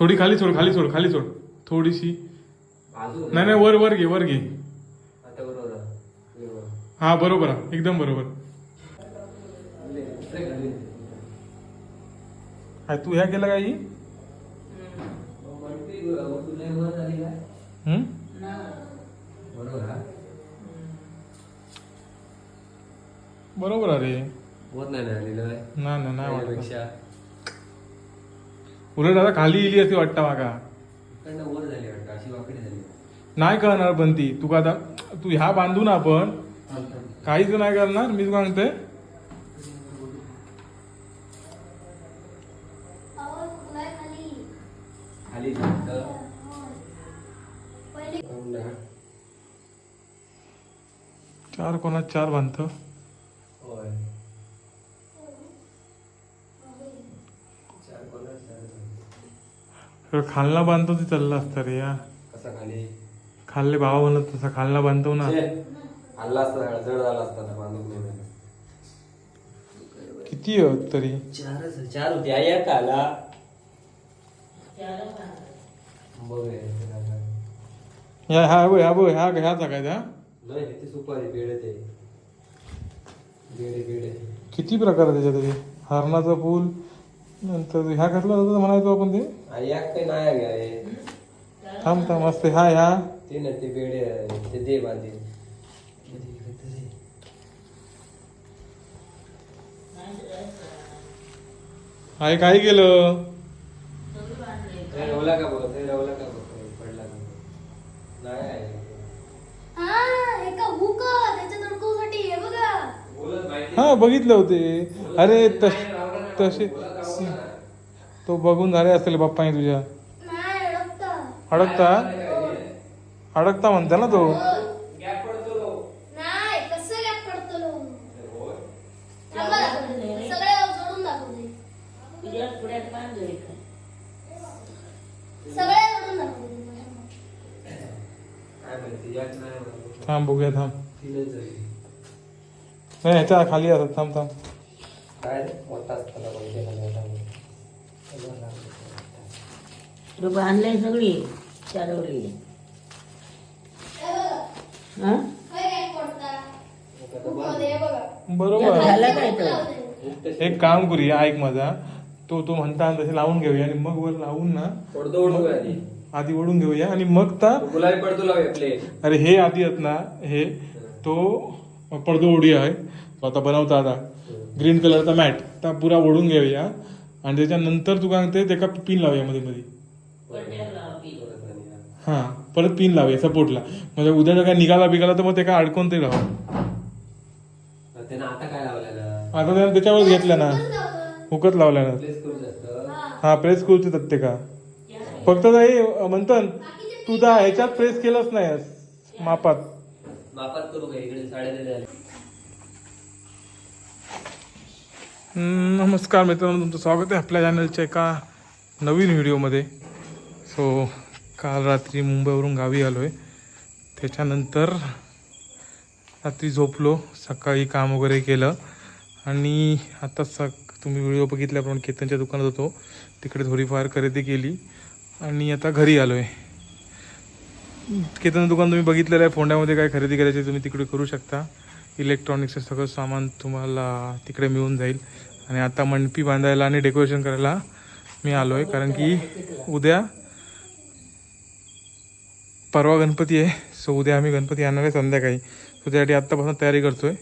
थोडी खाली सोड खाली सोड खाली सोड थोडीशी नाही नाही वर वर घे वर घे. हे बरोबर आहे एकदम बरोबर. काय तू ह्या केलं काही? बरोबर हा? बरोबर अरे नाही. नाही वाटत उलट आता खाली इली असे वाटतं माका इकडनं वर झाली वाटतं अशी वाकडी झाली. नाही करणार पण ती तुका आता तू ह्या बांधू ना आपण. काहीच नाही करणार मी तुला सांगते खाली. चार कोणात चार बांधतो होय. चार कोणास चार कोणास. खालना बांधतो ते चाललं असतं रे या. कसा खाली? खाल्ले भावा म्हणत तसा खालना बांधतो ना. छे, हल्ला असता जड झाला असता बांधून नाही. किती आहेत तरी? चारच चार होती. आई एक आला बघ हे, ते काय काय. या हा बघ ह्या बघ ह्या नाही ते सुपारी ते. किती प्रकार आहे त्याच्यात तरी हरणाचा पूल नंतर ह्या कसला होता म्हणायचो आपण ते आई एक काही नाही आहे हे. थांब थांब मस्त ह्या ह्या ते ना ते बेडे आहे, ते दे बांधे ते दे, इकडे ते दे. आहे काय केलं ते रवला का बघ ते रवला का बघ पडला का बघ. नाही आहे. बोलत माहिती हा बघितले होते अरे तस तसे तो बघून झाले असेल बाप्पाने तुझ्या? अडकता? अडकता म्हणता ना तो. थांब बघूया थांब. नाही ह्याच्या खाली असत थांब थांब. काय? लोक आणलंय सगळी चारवली. हा? बरोबर. झालं काय तर एक काम करूया ऐक माझा. तो तो म्हणता तसे लावून घेऊया आणि मग वर लावून ना पडदो आधी. आधी ओढून घेऊया आणि मग ता तो गुलाबी पडतो लावूया प्लेट अरे हे आधी आहेत ना हे तो पडदो ओढी आहे तो आता बनवता आता. ग्रीन कलरचा मॅट. तर पुरा ओढून घेऊया. आणि त्याच्यानंतर तू काय म्हणते त्याका पिन लावूया मध्ये मध्ये. हा परत पिन लावूया सपोर्टला म्हणजे उद्या जर काय निघाला बिघाला तर मग ते अडकून ते राहा आता त्यानं त्याच्यावर घेतलं ना. हुकत लावल्या ना. हां हा प्रेस करूचे आहेत ते का? फक्त हे म्हणतन तू त्या ह्याच्यात प्रेस केलंच नाही मापात. मापात करू का इकडे? साडे झाले हम्म, नमस्कार मित्रांनो तुमचं स्वागत आहे आपल्या चॅनलच्या एका नवीन व्हिडिओमध्ये. सो काल रात्री मुंबईवरून गावी आलो आहे त्याच्यानंतर रात्री झोपलो सकाळी काम वगैरे केलं. आणि आता सक तुम्ही व्हिडिओ बघितल्याप्रमाणे केतनच्या दुकानात होतो. तिकडे थोडीफार खरेदी केली. आणि आता घरी आलो आहे केतन दुकान तुम्ही बघितलेलं आहे. फोंड्यामध्ये काय खरेदी करायची तुम्ही तिकडे करू शकता. इलेक्ट्रॉनिक्सचं सगळं सामान तुम्हाला तिकडे मिळून जाईल. आणि आता मंडपी बांधायला आणि डेकोरेशन करायला मी आलो आहे कारण की उद्या परवा गणपती आहे. सो उद्या आम्ही गणपती आणणार आहे संध्याकाळी. सो त्यासाठी आत्तापासून तयारी करतो आहे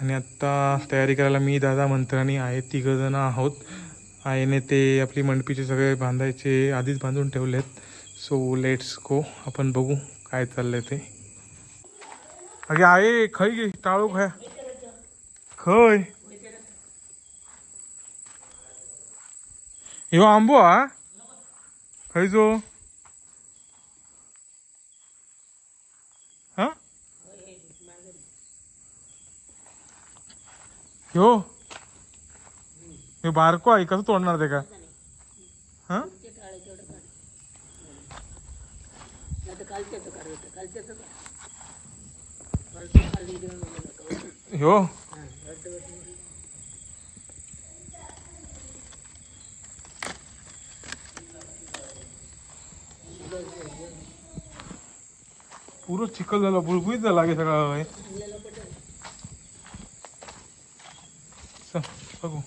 आणि आत्ता तयारी करायला मी दादा मंत्राणी आहे तिघंजणं आहोत. आईने ते आपली मंडपीचे सगळे बांधायचे आधीच बांधून ठेवले आहेत सो लेट्स गो आपण बघू काय चाललं आहे ते. अगे आहे खय गे टाळू खय खय ह्यो आंबो हा खयचो हा ह्यो ह्यो बारको आहे कसं तोडणार ते का हा कालच्या ह्यो पुरं चिखल झालं बुळबुळीत झाला लागे सगळा बघू.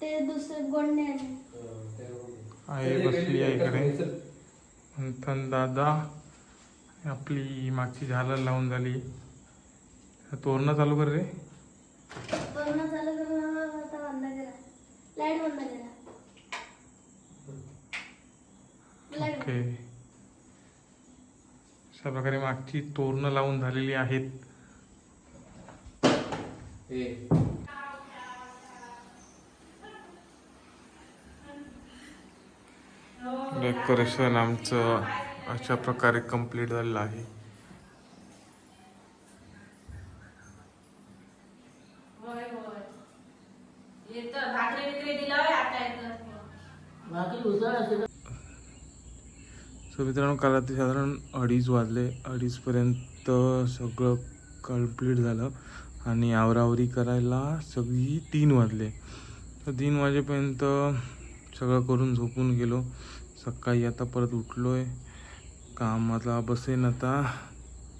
ते दुसरे गोंडे आहे. आई बसली आहे इकडे. मंथन दादा आपली मागची झालर लावून झाली. तोरणं चालू कर रे. ओके अशा प्रकारे मागची तोरणं लावून झालेली आहेत. डेकोरेशन आमचं अशा प्रकारे कंप्लीट झालेलं आहे. सो मित्रांनो काल रात्री साधारण अडीच वाजले. अडीचपर्यंत सगळं कंप्लीट झालं आणि आवरावरी करायला सगळी तीन वाजले. तर तीन वाजेपर्यंत सगळं करून झोपून गेलो. सकाळी आता परत उठलो आहे कामाला बसेन आता.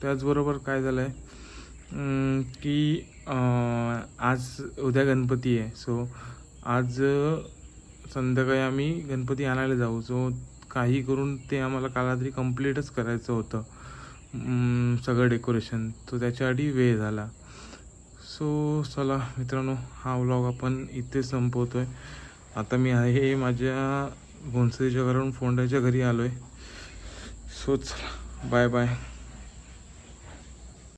त्याचबरोबर काय झालं आहे की आज उद्या गणपती आहे. सो आज संध्याकाळी आम्ही गणपती आणायला जाऊ. सो काही करून ते आम्हाला काल रात्री कम्प्लीटच करायचं होतं. सगळं डेकोरेशन तो त्याच्यासाठी वेळ झाला. सो चला मित्रांनो हा व्लॉग आपण इथे संपवतो आहे आता मी आहे माझ्या घोणसरीच्या घरावरून फोंड्याच्या घरी आलो आहे सो चला बाय बाय